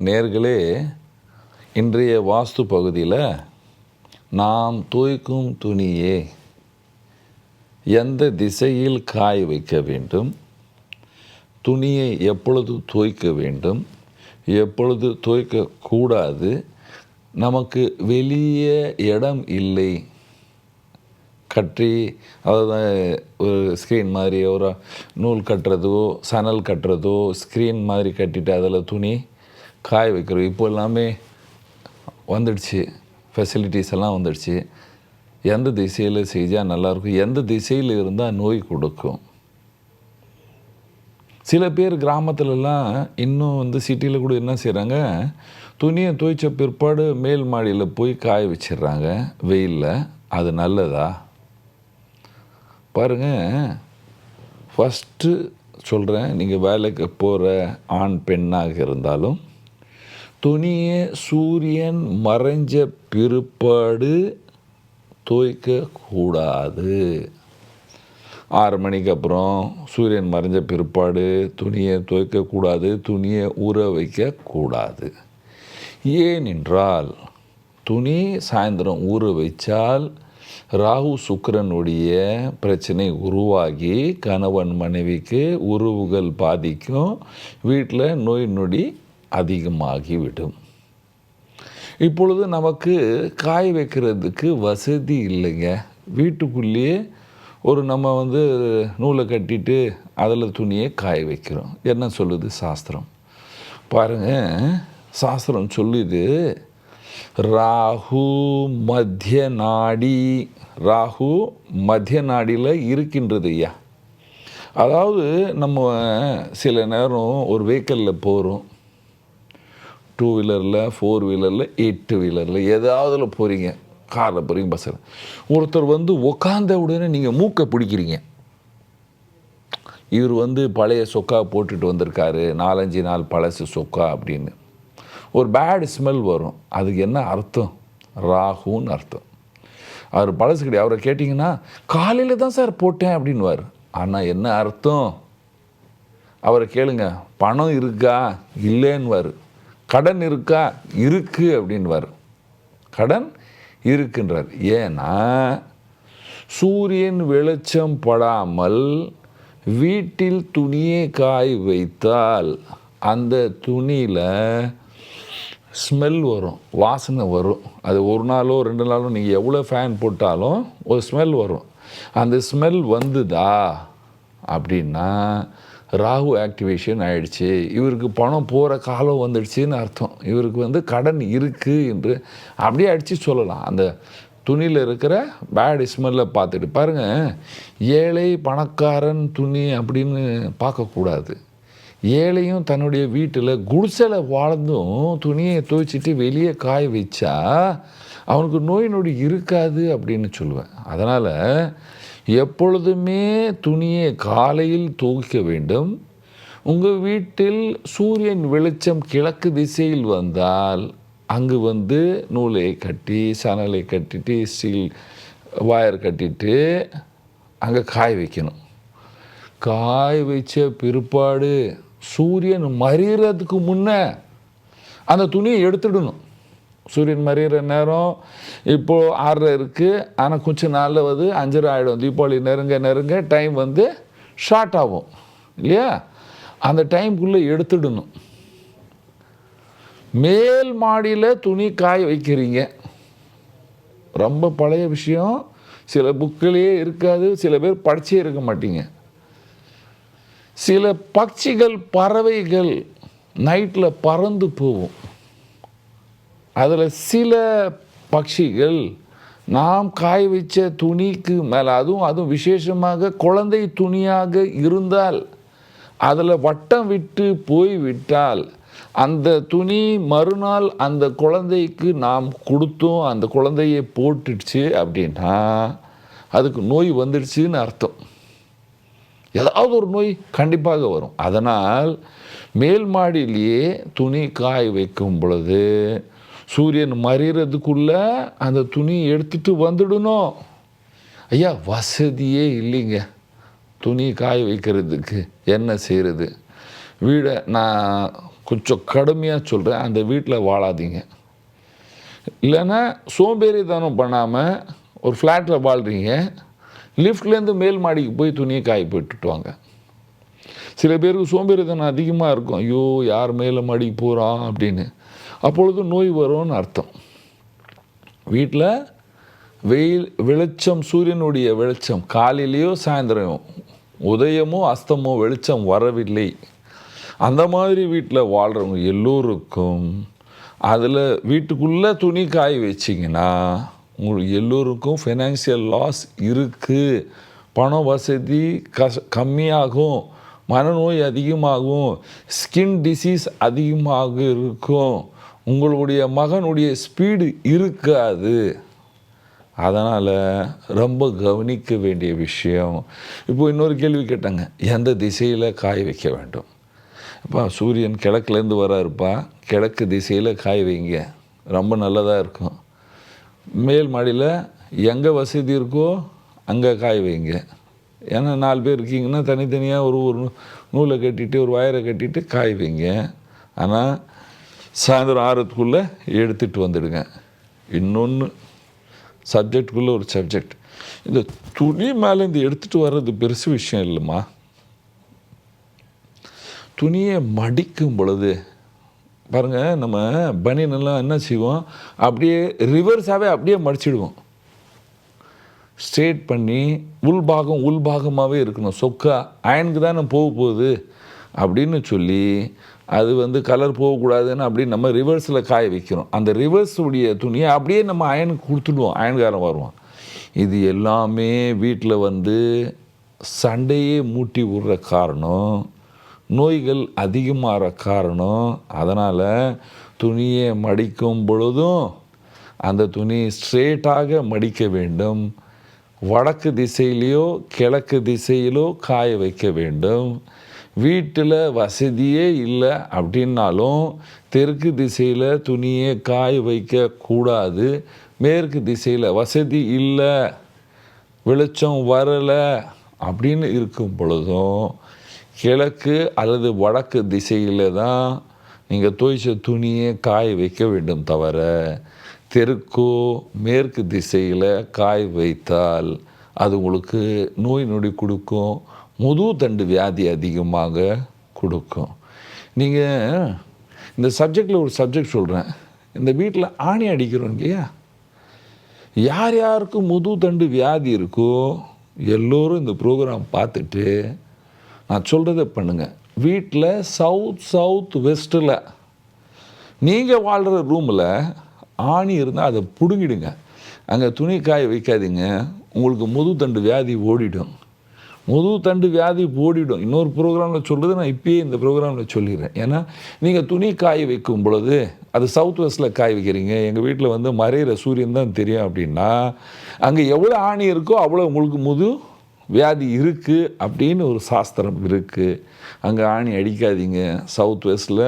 நேர்களே இன்றைய வாஸ்து பகுதியில் நாம் துவைக்கும் துணியே எந்த திசையில் காய வைக்க வேண்டும் துணியை எப்பொழுது துவைக்க வேண்டும் எப்பொழுது துவைக்க கூடாது நமக்கு வெளியே இடம் இல்லை கட்டி அதாவது ஒரு ஸ்க்ரீன் மாதிரி ஒரு நூல் கட்டுறதோ சணல் கட்டுறதோ ஸ்க்ரீன் மாதிரி கட்டிட்டு அதில் துணி காய வைக்கிறோம் இப்போ எல்லாமே வந்துடுச்சு. ஃபெசிலிட்டிஸ் எல்லாம் வந்துடுச்சு. எந்த திசையில் செஞ்சால் நல்லாயிருக்கும்? எந்த திசையில் இருந்தால் நோய் கொடுக்கும்? சில பேர் கிராமத்துலலாம் இன்னும் வந்து சிட்டியில் கூட என்ன செய்கிறாங்க துணியை துவைச்ச பிற்பாடு மேல் மாடியில் போய் காய வச்சிடுறாங்க. வெயிலில். அது நல்லதா? பாருங்கள் ஃபஸ்ட்டு சொல்கிறேன் நீங்கள் வேலைக்கு போகிற ஆண் பெண்ணாக இருந்தாலும் துணியை சூரியன் மறைஞ்ச பிற்பாடு துவைக்கக்கூடாது ஆறு மணிக்கு அப்புறம் சூரியன் மறைஞ்ச பிற்பாடு துணியை துவைக்கக்கூடாது துணியை ஊற வைக்கக்கூடாது ஏனென்றால் துணி சாயந்தரம் ஊற வைச்சால் ராகு சுக்கரனுடைய பிரச்சனை உருவாகி கணவன் மனைவிக்கு உறவுகள் பாதிக்கும் வீட்டில் நோய் நொடி அதிகமாகிவிடும். இப்பொழுது நமக்கு காய வைக்கிறதுக்கு வசதி இல்லைங்க. வீட்டுக்குள்ளேயே ஒரு நம்ம வந்து நூலை கட்டிட்டு அதில் துணியை காய வைக்கிறோம். என்ன சொல்லுது சாஸ்திரம்? பாருங்கள் சாஸ்திரம் சொல்லுது ராகு மத்திய நாடி ராகு மத்திய நாடியில் இருக்கின்றது ஐயா அதாவது நம்ம சில நேரம் ஒரு வெஹிக்கலில் போகிறோம் டூ வீலரில் ஃபோர் வீலரில் எயிட் வீலரில் ஏதாவதுல போகிறீங்க காரில் போகிறீங்க பஸ்ஸில் ஒருத்தர் வந்து உக்காந்த உடனே நீங்கள் மூக்கை பிடிக்கிறீங்க. இவர் வந்து பழைய சொக்கா போட்டுட்டு வந்திருக்காரு. நாலஞ்சு நாள் பழசு சொக்கா அப்படின்னு. ஒரு பேட் ஸ்மெல் வரும். அதுக்கு என்ன அர்த்தம்? ராகுன்னு அர்த்தம். அவர் பழசு கிடையாது. அவரை கேட்டிங்கன்னா காலையில் தான் சார் போட்டேன் அப்படின்வார் ஆனால் என்ன அர்த்தம்? அவரை கேளுங்க. பணம் இருக்கா? இல்லைன்னுவார். கடன் இருக்கா? இருக்குது அப்படின்வார் கடன் இருக்கின்றார். ஏன்னா சூரியன் வெளிச்சம் படாமல் வீட்டில் துணியை காய வைத்தால் அந்த துணியில் ஸ்மெல் வரும் வாசனை வரும். அது ஒரு நாளோ ரெண்டு நாளோ நீங்கள் எவ்வளோ ஃபேன் போட்டாலும் ஒரு ஸ்மெல் வரும். அந்த ஸ்மெல் வந்துதா? அப்படின்னா ராகு ஆக்டிவேஷன் ஆயிடுச்சு. இவருக்கு பணம் போகிற காலம் வந்துடுச்சுன்னு அர்த்தம். இவருக்கு வந்து கடன் இருக்குது என்று அப்படியே அடித்து சொல்லலாம். அந்த துணியில் இருக்கிற பேட் ஸ்மெல்லை பார்த்துட்டு பாருங்கள் ஏழை பணக்காரன் துணி அப்படின்னு பார்க்கக்கூடாது. ஏழையும் தன்னுடைய வீட்டில் குடிசையில் வாழ்ந்தும் துணியை துவைச்சிட்டு வெளியே காய வச்சா அவனுக்கு நோய் நொடி இருக்காது அப்படின்னு சொல்லுவேன். அதனால் எப்பொழுதுமே துணியை காலையில் துவைக்க வேண்டும். உங்கள் வீட்டில் சூரியன் வெளிச்சம் கிழக்கு திசையில் வந்தால் அங்கு வந்து நூலை கட்டி சணலை கட்டிட்டு ஸ்டீல் வயர் கட்டிட்டு அங்கே காய வைக்கணும். காய வச்ச பிற்பாடு சூரியன் மறியறதுக்கு முன்னே அந்த துணியை எடுத்துடணும். சூரியன் மறியிற நேரம் இப்போது ஆறரை இருக்குது ஆனால் கொஞ்சம் நாளில் வந்து அஞ்சரை ஆகிடும் தீபாவளி நெருங்க நெருங்க டைம் வந்து ஷார்ட் ஆகும். இல்லையா? அந்த டைம்குள்ளே எடுத்துடணும். மேல் மாடியில் துணி காய வைக்கிறீங்க. ரொம்ப பழைய விஷயம். சில புக்கிலேயே இருக்காது. சில பேர் படிச்சே இருக்க மாட்டீங்க. சில பட்சிகள் பறவைகள் நைட்டில் பறந்து போகும். அதில் சில பட்சிகள் நாம் காய வச்ச துணிக்கு மேலே அதுவும் அதுவும் விசேஷமாக குழந்தை துணியாக இருந்தால் அதில் வட்டம் விட்டு போய் விட்டால் அந்த துணி மறுநாள் அந்த குழந்தைக்கு நாம் கொடுத்தோம் அந்த குழந்தையை போட்டுடுச்சு அப்படின்னா அதுக்கு நோய் வந்துடுச்சுன்னு அர்த்தம். ஏதாவது ஒரு நோய் கண்டிப்பாக வரும். அதனால் மேல் மாடியிலேயே துணி காய வைக்கும் பொழுது சூரியன் மறைகிறதுக்குள்ள அந்த துணியை எடுத்துட்டு வந்துடணும். ஐயா வசதியே இல்லைங்க. துணி காய வைக்கிறதுக்கு என்ன செய்கிறது வீடை நான் கொஞ்சம் கடுமையாக சொல்கிறேன் அந்த வீட்டில் வாழாதீங்க. இல்லைன்னா சோம்பேறித்தனம் பண்ணாமல் ஒரு ஃப்ளாட்டில் வாழ்கிறீங்க லிஃப்ட்லேருந்து மேல் மாடிக்கு போய் துணியை காய போட்டுட்டு வாங்க. சில பேருக்கு சோம்பேறித்தனம் அதிகமாக இருக்கும். ஐயோ யார் மேலே மாடிக்கு போகிறான் அப்படின்னு. அப்பொழுது நோய் வரும்னு அர்த்தம். வீட்டில் வெயில் வெளிச்சம் சூரியனுடைய வெளிச்சம் காலையிலையோ சாயந்தரம் உதயமோ அஸ்தமோ வெளிச்சம் வரவில்லை. அந்த மாதிரி வீட்டில் வாழ்கிறவங்க எல்லோருக்கும் அதில் வீட்டுக்குள்ளே துணி காய வச்சிங்கன்னா உங்களுக்கு எல்லோருக்கும் ஃபினான்ஷியல் லாஸ் இருக்குது பண வசதி கஷ் கம்மியாகும். மனநோய் அதிகமாகும். ஸ்கின் டிசீஸ் அதிகமாக இருக்கும். உங்களுடைய மகனுடைய ஸ்பீடு இருக்காது. அதனால் ரொம்ப கவனிக்க வேண்டிய விஷயம். இப்போ இன்னொரு கேள்வி கேட்டாங்க எந்த திசையில் காய வைக்க வேண்டும்? அப்பா சூரியன் கிழக்குலேருந்து வராருப்பா. கிழக்கு திசையில் காய வைங்க. ரொம்ப நல்லதாக இருக்கும். மேல் மாடியில் எங்கே வசதி இருக்கோ அங்கே காய வைங்க. ஏன்னா நாலு பேர் இருக்கீங்கன்னா தனித்தனியாக ஒரு ஒரு நூலை கட்டிட்டு ஒரு வயரை கட்டிட்டு காய வைங்க. ஆனால் சாயந்தரம் ஆறுக்குள்ளே எடுத்துகிட்டு வந்துடுங்க. இன்னொன்று சப்ஜெக்டுக்குள்ளே ஒரு சப்ஜெக்ட் இந்த துணி மேலேருந்து எடுத்துகிட்டு வர்றது பெருசு விஷயம் இல்லைம்மா. துணியை மடிக்கும் பொழுது பாருங்கள் நம்ம பனியனெல்லாம் என்ன செய்வோம்? அப்படியே ரிவர்ஸாகவே அப்படியே மடிச்சிடுவோம். ஸ்ட்ரேட் பண்ணி உள்பாகம் உள்பாகமாகவே இருக்கணும். சொக்கா அயனுக்கு தானே போக போகுது. அப்படின்னு சொல்லி அது வந்து கலர் போகக்கூடாதுன்னு அப்படி நம்ம ரிவர்ஸில் காய வைக்கிறோம். அந்த ரிவர்ஸ் உடைய துணியை அப்படியே நம்ம அயனுக்கு கொடுத்துடுவோம். அயன்காரன் வருவான். இது எல்லாமே வீட்டில் வந்து சண்டையே மூட்டி விடுற காரணம். நோய்கள் அதிகமாகிற காரணம். அதனால் துணியை மடிக்கும் பொழுதும் அந்த துணி ஸ்ட்ரேட்டாக மடிக்க வேண்டும். வடக்கு திசையிலையோ கிழக்கு திசையிலோ காய வைக்க வேண்டும். வீட்டில் வசதியே இல்லை அப்படின்னாலும் தெற்கு திசையில் துணியை காய வைக்கக்கூடாது மேற்கு திசையில் வசதி இல்லை வெளிச்சம் வரலை அப்படின்னு இருக்கும் பொழுதும் கிழக்கு அல்லது வடக்கு திசையில் தான் நீங்கள் துவைச்ச துணியை காய வைக்க வேண்டும் தவிர தெற்கோ மேற்கு திசையில் காய வைத்தால் அது உங்களுக்கு நோய் நொடி கொடுக்கும். முது தண்டு வியாதி அதிகமாக கொடுக்கும். நீங்கள் இந்த சப்ஜெக்டில் ஒரு சப்ஜெக்ட் சொல்கிறேன் இந்த வீட்டில் ஆணி அடிக்கிறோம் இல்லையா? யார் யாருக்கு முது தண்டு வியாதி இருக்கோ எல்லோரும் இந்த ப்ரோக்ராம் பார்த்துட்டு நான் சொல்கிறத பண்ணுங்கள் வீட்டில் சவுத் சவுத் வெஸ்ட்டில் நீங்கள் வாழ்கிற ரூமில் ஆணி இருந்தால் அதை பிடுங்கிடுங்க. அங்கே துணி காய வைக்காதீங்க. உங்களுக்கு முது தண்டு வியாதி ஓடிடும். முது தண்டு வியாதி ஓடிடும் இன்னொரு ப்ரோக்ராமில் சொல்கிறது நான் இப்பயே இந்த ப்ரோக்ராமில் சொல்லிடுறேன். ஏன்னா நீங்கள் துணி காய வைக்கும் பொழுது அது சவுத் வெஸ்ட்டில் காய வைக்கிறீங்க. எங்கள் வீட்டில் வந்து மறையிற சூரியன் தான் தெரியும் அப்படின்னா அங்கே எவ்வளோ ஆணி இருக்கோ அவ்வளோ உங்களுக்கு முது வியாதி இருக்குது அப்படின்னு ஒரு சாஸ்திரம் இருக்குது அங்கே ஆணி அடிக்காதீங்க. சவுத் வெஸ்ட்டில்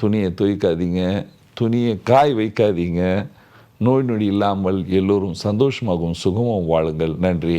துணியை துவைக்காதீங்க. துணியை காய் வைக்காதீங்க. நோய் நொடி இல்லாமல் எல்லோரும் சந்தோஷமாகவும் சுகமும் வாழுங்கள். நன்றி.